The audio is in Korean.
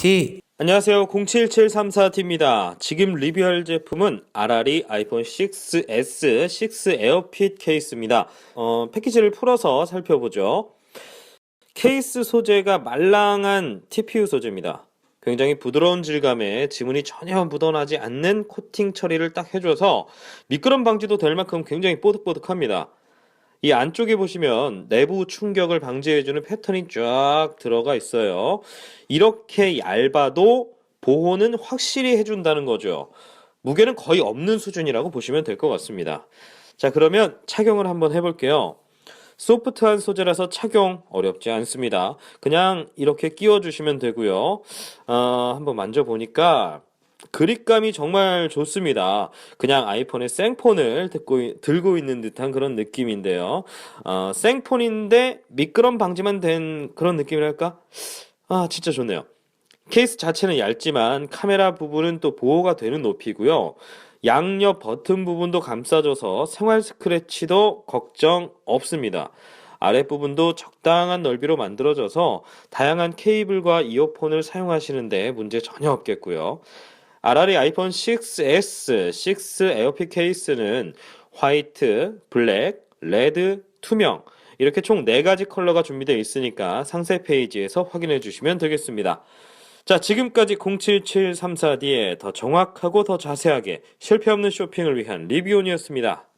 T 안녕하세요. 07734T입니다. 지금 리뷰할 제품은 아라리 아이폰 6S 6 에어핏 케이스입니다. 어, 패키지를 풀어서 살펴보죠. 케이스 소재가 말랑한 TPU 소재입니다. 굉장히 부드러운 질감에 지문이 전혀 묻어나지 않는 코팅 처리를 딱 해줘서 미끄럼 방지도 될 만큼 굉장히 뽀득뽀득합니다. 이 안쪽에 보시면 내부 충격을 방지해주는 패턴이 쫙 들어가 있어요. 이렇게 얇아도 보호는 확실히 해준다는 거죠. 무게는 거의 없는 수준이라고 보시면 될 것 같습니다. 자, 그러면 착용을 한번 해볼게요. 소프트한 소재라서 착용 어렵지 않습니다. 그냥 이렇게 끼워주시면 되고요. 어, 한번 만져보니까 그립감이 정말 좋습니다. 그냥 아이폰의 생폰을 듣고, 있- 들고 있는 듯한 그런 느낌인데요. 어, 생폰인데 미끄럼 방지만 된 그런 느낌이랄까? 아, 진짜 좋네요. 케이스 자체는 얇지만 카메라 부분은 또 보호가 되는 높이고요. 양옆 버튼 부분도 감싸줘서 생활 스크래치도 걱정 없습니다. 아랫부분도 적당한 넓이로 만들어져서 다양한 케이블과 이어폰을 사용하시는데 문제 전혀 없겠고요. 아라리 아이폰 6S, 6 에어핏 케이스는 화이트, 블랙, 레드, 투명 이렇게 총 4가지 컬러가 준비되어 있으니까 상세 페이지에서 확인해 주시면 되겠습니다. 자, 지금까지 07734D의 더 정확하고 더 자세하게 실패 없는 쇼핑을 위한 리뷰온이었습니다.